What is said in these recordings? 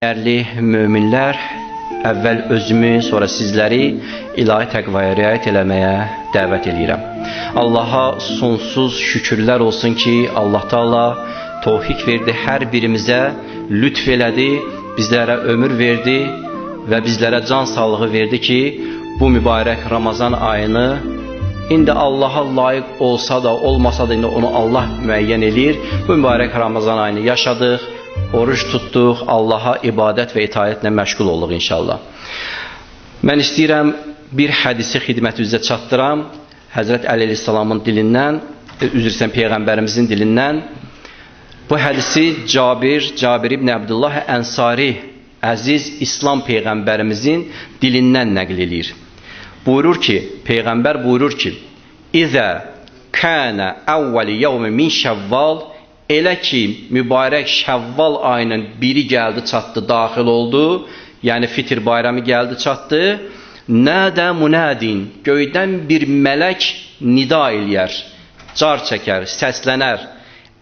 Dəyərli möminlər, əvvəl özümü, sonra sizləri ilahi təqvaya riayət eləməyə dəvət edirəm. Allaha sonsuz şükürlər olsun ki, Allah Taala tövfik verdi hər birimizə, lütf elədi, bizlərə ömür verdi və bizlərə can sağlığı verdi ki, bu mübarək Ramazan ayını indi Allaha layiq olsa da, olmasa da indi onu Allah müəyyən eləyir. Bu mübarək Ramazan ayını yaşadıq oruç tutduq, Allaha ibadət və itaətlə məşğul olduq inşallah. Mən istəyirəm bir hədisi xidmətinizə çatdıram. Həzrət Əli əleyhissalamın dilindən, üzr istəyirəm peyğəmbərimizin dilindən. Bu hədisi Cabir, Cabir ibn Abdullah Ənsari əziz İslam peyğəmbərimizin dilindən nəql eləyir. Buyurur ki, peyğəmbər buyurur ki: "İzə kana awwal yawm min Şəvval" Elə ki, mübarək Şəvval ayının biri gəldi, çatdı, daxil oldu. Yəni fitir bayramı gəldi, çatdı. Nədə munadin, göydən bir mələk nida eləyər, car çəkər, səslənər.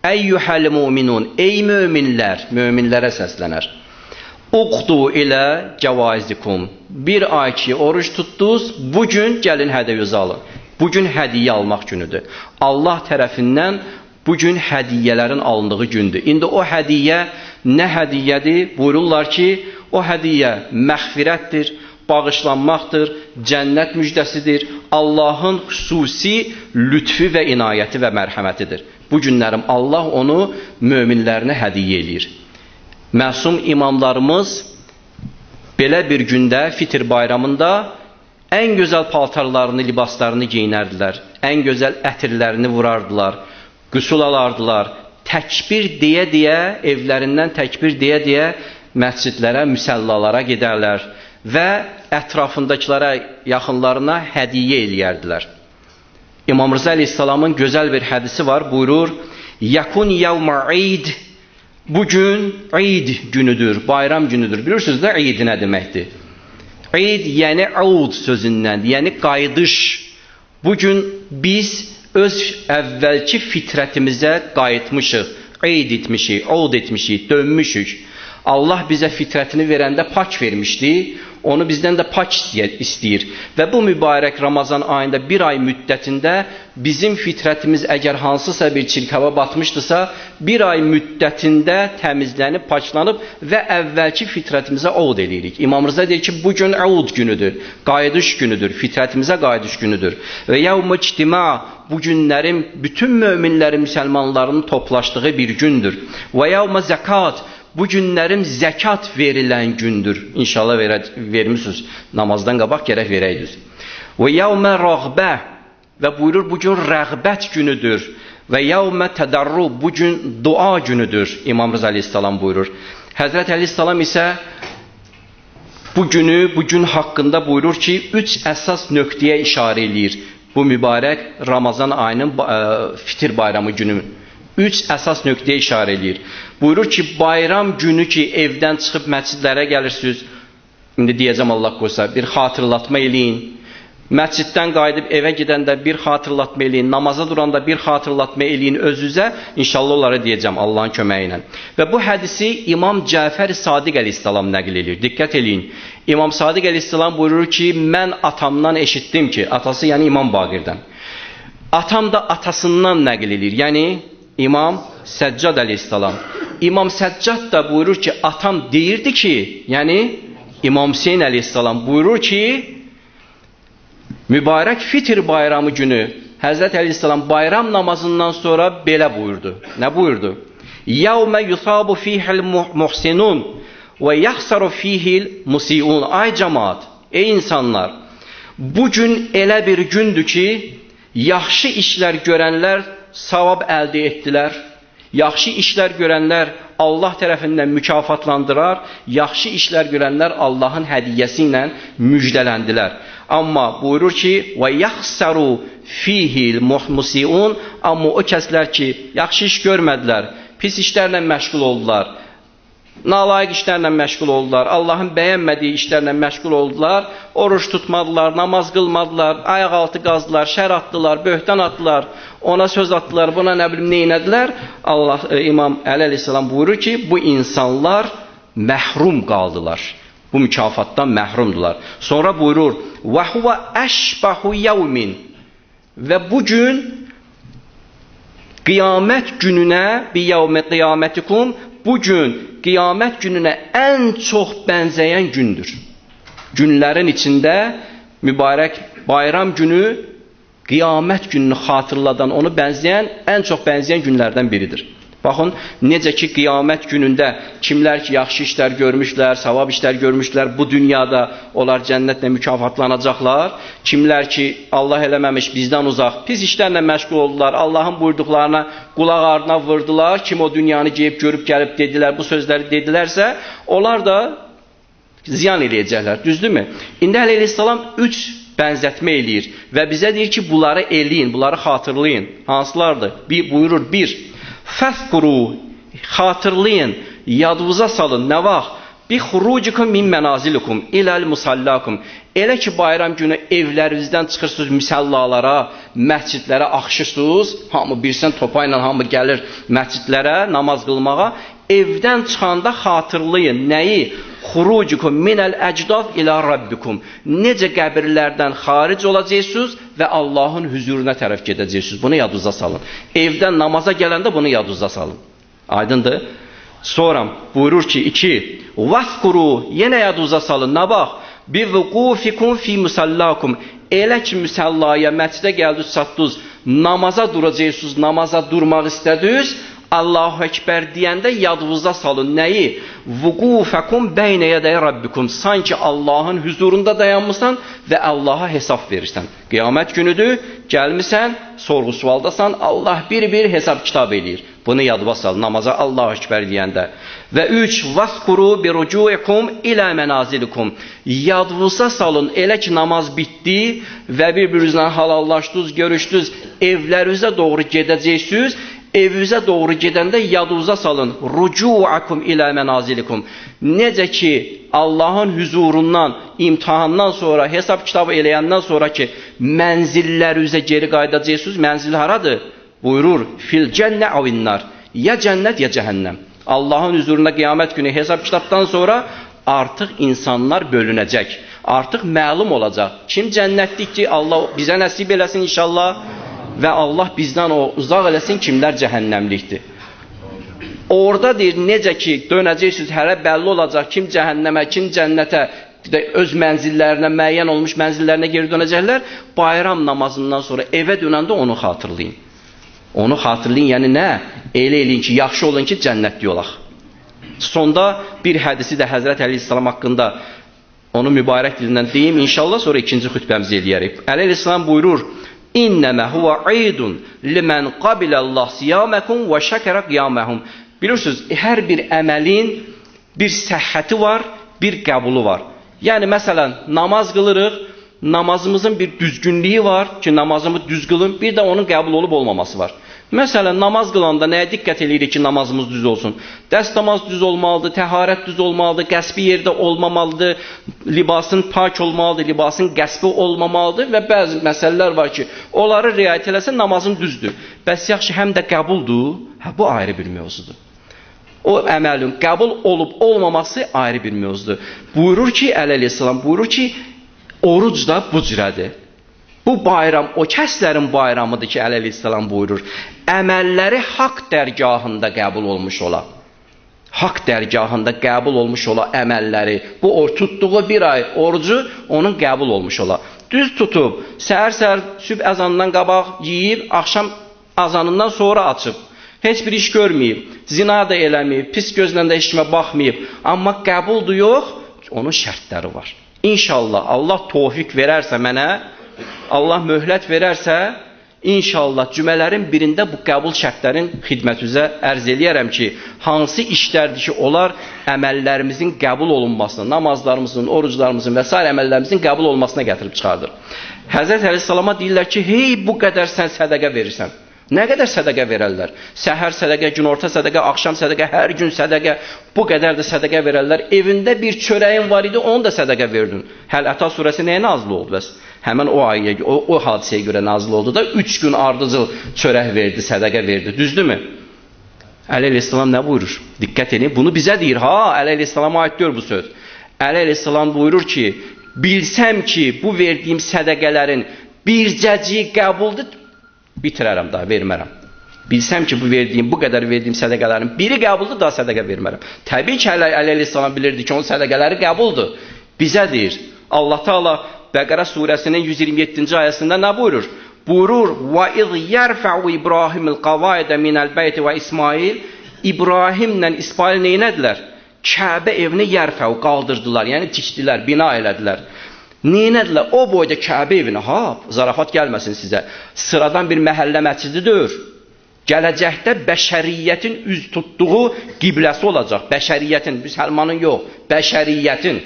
Əyyuhəl mu'minun, ey möminlər, möminlərə səslənər. Uqdu ilə cəvaizikum. Bir ay ki, oruç tutdunuz, bugün gəlin hədiyyə alın. Bugün hədiyyə almaq günüdür. Allah tərəfindən bu gün hədiyyələrin alındığı gündür. İndi o hədiyyə nə hədiyyədir? Buyururlar ki, o hədiyyə məğfirətdir, bağışlanmaqdır, cənnət müjdəsidir, Allahın xüsusi lütfü və inayəti və mərhəmətidir. Bu günlərim Allah onu möminlərinə hədiyyə eləyir. Məsum imamlarımız belə bir gündə, fitir bayramında ən gözəl paltarlarını, libaslarını geyinərdilər, ən gözəl ətirlərini vurardılar qüsul alardılar, təkbir deyə-deyə, evlərindən təkbir deyə-deyə məscidlərə, müsəllalara gedərlər və ətrafındakılara, yaxınlarına hədiyyə eləyərdilər. İmam Rıza əleyhissalamın gözəl bir hədisi var, buyurur, Yakun yevma id, bugün id günüdür, bayram günüdür. Bilirsiniz də id nə deməkdir? İd yəni aud sözündən, yəni qayıdış. Bugün biz öz əvvəlki fitrətimizə qayıtmışıq, qeyd etmişik, od etmişik, dönmüşük. Allah bizə fitrətini verəndə pak vermişdi, onu bizdən də pak istəyir. Və bu mübarək Ramazan ayında bir ay müddətində bizim fitrətimiz əgər hansısa bir çirkava batmışdısa, bir ay müddətində təmizlənib, paklanıb və əvvəlki fitrətimizə od eləyirik. İmam Rıza deyir ki, bu gün əud günüdür, qayıdış günüdür, fitrətimizə qayıdış günüdür. Və yevm ictima bu günlərin bütün möminlərin, müsəlmanların toplaşdığı bir gündür. Və yevm zakat bu günlərim zəkat verilən gündür. İnşallah verə, vermisiniz. Namazdan qabaq gərək verəydiniz. Və yevmə rəğbə və buyurur bu gün rəğbət günüdür. Və yevmə tədarru bu gün dua günüdür. İmam Rıza əleyhissalam buyurur. Həzrət əleyhissalam isə bu günü, bu gün haqqında buyurur ki, üç əsas nöqtəyə işarə eləyir. Bu mübarək Ramazan ayının ə, fitir bayramı günü üç əsas nöqtəyə işarə eləyir. Buyurur ki, bayram günü ki, evdən çıxıb məscidlərə gəlirsiniz, indi deyəcəm Allah qoysa, bir xatırlatma eləyin. Məsciddən qayıdıb evə gedəndə bir xatırlatma eləyin, namaza duranda bir xatırlatma eləyin özünüzə, inşallah onlara deyəcəm Allahın köməyi ilə. Və bu hədisi İmam Cəfər Sadiq əleyhissalam nəql edir. Diqqət eləyin. İmam Sadiq əleyhissalam buyurur ki, mən atamdan eşitdim ki, atası yəni İmam Baqirdən. Atam da atasından nəql edir. Yəni İmam Səccad əleyhissalam. İmam Səccad da buyurur ki, atam deyirdi ki, yəni İmam Hüseyn əleyhissalam buyurur ki, mübarək fitir bayramı günü Həzrət əleyhissalam bayram namazından sonra belə buyurdu. Nə buyurdu? Yevme yusabu fihil muhsinun ve yahsaru fihil musiun. Ay cemaat, ey insanlar, bugün elə bir gündür ki, yaxşı işlər görənlər savab əldə etdilər. Yaxşı işlər görənlər Allah tərəfindən mükafatlandırar, yaxşı işlər görənlər Allahın hədiyyəsi ilə müjdələndilər. Amma buyurur ki, və yaxsaru fihil musiun, amma o kəslər ki, yaxşı iş görmədilər, pis işlərlə məşğul oldular, nalayiq işlərlə məşğul oldular, Allahın bəyənmədiyi işlərlə məşğul oldular, oruç tutmadılar, namaz qılmadılar, ayaq altı qazdılar, şər atdılar, böhtan atdılar, ona söz atdılar, buna nə bilim neynədilər? Allah e, İmam Əli əleyhissalam buyurur ki, bu insanlar məhrum qaldılar. Bu mükafatdan məhrumdular. Sonra buyurur: "Və huve əşbahu yevmin" və bu gün qiyamət gününə bi yevmi qiyametikum bu gün qiyamət gününə ən çox bənzəyən gündür. Günlərin içində mübarək bayram günü qiyamət gününü xatırladan, onu bənzəyən, ən çox bənzəyən günlərdən biridir. Baxın, necə ki, qiyamət günündə kimlər ki, yaxşı işlər görmüşlər, savab işlər görmüşlər, bu dünyada onlar cənnətlə mükafatlanacaqlar. Kimlər ki, Allah eləməmiş bizdən uzaq, pis işlərlə məşğul oldular, Allahın buyurduqlarına qulaq ardına vurdular. Kim o dünyanı geyib görüb gəlib dedilər, bu sözləri dedilərsə, onlar da ziyan eləyəcəklər. Düzdürmü? İndi Əleyhisselam 3 bənzətmə eləyir və bizə deyir ki, bunları eləyin, bunları xatırlayın. Hansılardır? Bir buyurur, bir Fəzkuru xatırlayın, yadınıza salın. Nə vaxt? Bi xurucikum min mənazilikum iləl musallakum. Elə ki bayram günü evlərinizdən çıxırsınız müsallalara, məscidlərə axışırsınız. Hamı birsən topa ilə hamı gəlir məscidlərə namaz qılmağa. Evdən çıxanda xatırlayın nəyi? Xurucukum minəl əcdad ilə rabbikum. Necə qəbirlərdən xaric olacaqsınız və Allahın huzuruna tərəf gedəcəksiniz. Bunu yadınıza salın. Evdən namaza gələndə bunu yadınıza salın. Aydındır? Sonra buyurur ki, 2. Vaskuru yenə yadınıza salın. Nə bax? Bi vuqufikum fi musallakum. Elə ki müsallaya, məscidə gəldiniz, çatdınız, namaza duracaqsınız, namaza durmaq istədiniz, Allahu Ekber deyəndə yadınıza salın nəyi? Vuqufakum beynə yədə rabbikum. Sanki Allahın huzurunda dayanmısan və Allaha hesab verirsən. Qiyamət günüdür, gəlmisən, sorğu-sualdasan, Allah bir-bir hesab kitab eləyir. Bunu yadına sal namaza Allahu Ekber deyəndə. Və 3 vaskuru bi rucuikum ilə mənazilikum. Yadınıza salın elə ki namaz bitdi və bir-birinizlə halallaşdınız, görüşdünüz, evlərinizə doğru gedəcəksiniz evinizə doğru gedəndə yadınıza salın. Rucuakum ilə mənazilikum. Necə ki Allahın huzurundan, imtahandan sonra, hesab kitabı eləyəndən sonra ki mənzillərinizə geri qayıdacaqsınız. Mənzil haradır? Buyurur: "Fil cənnə avinnar." Ya cənnət, ya cəhənnəm. Allahın huzurunda qiyamət günü hesab kitabdan sonra artıq insanlar bölünəcək. Artıq məlum olacaq. Kim cənnətlik ki, Allah bizə nəsib eləsin inşallah və Allah bizdən o uzaq eləsin kimlər cəhənnəmlikdir. Orada deyir, necə ki, dönəcəksiniz, hələ bəlli olacaq kim cəhənnəmə, kim cənnətə, öz mənzillərinə, müəyyən olmuş mənzillərinə geri dönəcəklər. Bayram namazından sonra evə dönəndə onu xatırlayın. Onu xatırlayın, yəni nə? Elə eləyin ki, yaxşı olun ki, cənnətli olaq. Sonda bir hədisi də Həzrət Əleyhisselam haqqında onu mübarək dilindən deyim, inşallah sonra ikinci xütbəmizi eləyərik. Əleyhisselam buyurur, İnnəmə huvə idun limən qabiləllah siyaməkum və şəkərə qiyaməhum. Bilirsiniz, hər bir əməlin bir səhhəti var, bir qəbulu var. Yəni, məsələn, namaz qılırıq, namazımızın bir düzgünlüyü var ki, namazımı düz qılın, bir də onun qəbul olub olmaması var. Məsələn, namaz qılanda nəyə diqqət eləyirik ki, namazımız düz olsun? Dəst namaz düz olmalıdır, təharət düz olmalıdır, qəsbi yerdə olmamalıdır, libasın pak olmalıdır, libasın qəsbi olmamalıdır və bəzi məsələlər var ki, onları riayət eləsə namazın düzdür. Bəs yaxşı, həm də qəbuldur, hə, bu ayrı bir mövzudur. O əməlin qəbul olub olmaması ayrı bir mövzudur. Buyurur ki, Əleyhisselam buyurur ki, oruc da bu cürədir. Bu bayram o kəslərin bayramıdır ki, Əleyhisselam buyurur. Əməlləri haqq dərgahında qəbul olmuş ola. Haqq dərgahında qəbul olmuş ola əməlləri. Bu or tutduğu bir ay orucu onun qəbul olmuş ola. Düz tutub, səhər-səhər sübh əzanından qabaq yeyib, axşam azanından sonra açıb. Heç bir iş görməyib, zina da eləməyib, pis gözlə də heç kimə baxmayıb. Amma qəbuldur yox, onun şərtləri var. İnşallah Allah tofiq verərsə mənə, Allah möhlət verərsə, inşallah cümələrin birində bu qəbul şərtlərin xidmətinizə ərz eləyərəm ki, hansı işlərdir ki, onlar əməllərimizin qəbul olunmasına, namazlarımızın, oruclarımızın və s. əməllərimizin qəbul olmasına gətirib çıxardır. Həzrət Əleyhissalama deyirlər ki, hey bu qədər sən sədəqə verirsən. Nə qədər sədəqə verərlər? Səhər sədəqə, günorta sədəqə, axşam sədəqə, hər gün sədəqə, bu qədər də sədəqə verərlər. Evində bir çörəyin var idi, onu da sədəqə verdin. Həl Əta surəsi nəyə nazil oldu bəs? Həmin o ayəyə, o, o hadisəyə görə nazil oldu da 3 gün ardıcıl çörək verdi, sədəqə verdi. Düzdürmü? Əli əleyhissalam nə buyurur? Diqqət edin. Bunu bizə deyir. Ha, Əli əleyhissalama aid deyil bu söz. Əli əleyhissalam buyurur ki, bilsəm ki, bu verdiyim sədaqələrin bircəci qəbuldur, bitirərəm daha, vermərəm. Bilsəm ki, bu verdiyim, bu qədər verdiyim sədaqələrin biri qəbuldur, daha sədaqə vermərəm. Təbii ki, Əli əleyhissalam bilirdi ki, onun sədaqələri qəbuldur. Bizə deyir. Allah Taala Bəqərə surəsinin 127-ci ayəsində nə buyurur? Buyurur: "Və iz yerfa'u İbrahimul qavaidə minəl beyti və İsmail" İbrahimlə İsmail nə etdilər? Kəbə evini yerfa'u qaldırdılar, yəni tikdilər, bina elədilər. Nə etdilər? O boyda Kəbə evini, ha, zarafat gəlməsin sizə. Sıradan bir məhəllə məscidi deyil. Gələcəkdə bəşəriyyətin üz tutduğu qibləsi olacaq. Bəşəriyyətin, müsəlmanın yox, bəşəriyyətin.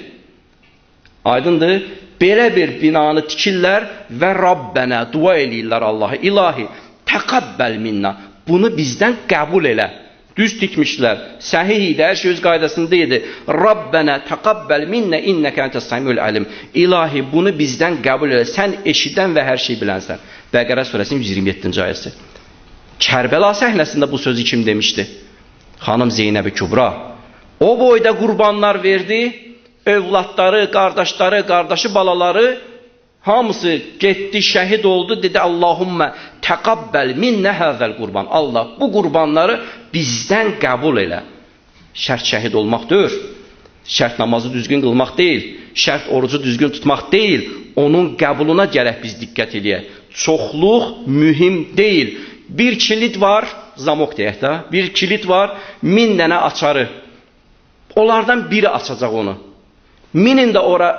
Aydındır? Belə bir binanı tikirlər və Rabbənə dua eləyirlər Allaha. İlahi, təqəbbəl minna. Bunu bizdən qəbul elə. Düz tikmişlər. Səhih idi, hər şey öz qaydasında idi. Rabbənə təqəbbəl minnə innəkə entəs-səmiul alim. İlahi, bunu bizdən qəbul elə. Sən eşidən və hər şey bilənsən. Bəqərə surəsinin 127-ci ayəsi. Kərbəla səhnəsində bu sözü kim demişdi? Xanım Zeynəb Kübra. O boyda qurbanlar verdi, övladları, qardaşları, qardaşı balaları hamısı getdi, şəhid oldu, dedi Allahumma təqabbal minnə həzəl qurban. Allah bu qurbanları bizdən qəbul elə. Şərt şəhid olmaq deyil. Şərt namazı düzgün qılmaq deyil. Şərt orucu düzgün tutmaq deyil. Onun qəbuluna gərək biz diqqət eləyək. Çoxluq mühim deyil. Bir kilit var, zamok deyək də. Bir kilit var, min dənə açarı. Onlardan biri açacaq onu. Minin də ora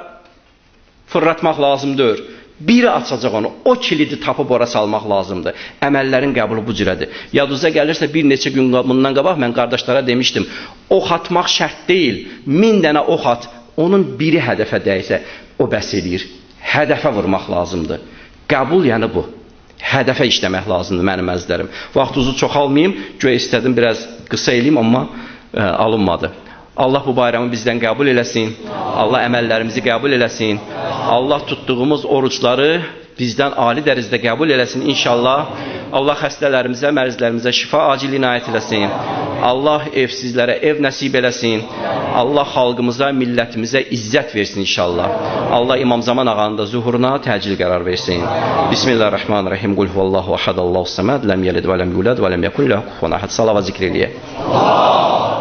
fırlatmaq lazım deyil. Biri açacaq onu. O kilidi tapıb ora salmaq lazımdır. Əməllərin qəbulu bu cürədir. Yadınıza gəlirsə bir neçə gün bundan qabaq mən qardaşlara demişdim. Ox atmaq şərt deyil. Min dənə ox at. Onun biri hədəfə dəysə o bəs eləyir. Hədəfə vurmaq lazımdır. Qəbul yəni bu. Hədəfə işləmək lazımdır mənim əzizlərim. Vaxtınızı çoxalmayım. Göyə istədim biraz qısa eləyim amma ə, alınmadı. Allah bu bayramı bizdən qəbul eləsin. Allah əməllərimizi qəbul eləsin. Allah tutduğumuz orucları bizdən ali dərəcədə qəbul eləsin inşallah. Allah xəstələrimizə, mərzlərimizə şifa acil inayət eləsin. Allah evsizlərə ev nəsib eləsin. Allah xalqımıza, millətimizə izzət versin inşallah. Allah İmam Zaman ağanın da zuhuruna təcil qərar versin. Bismillahirrahmanirrahim. Qul huvallahu ahad, Allahu samad, ləm yəlid və ləm yulad və ləm yekun ləhu kufuwan ahad. Salavat zikr eləyək. Allah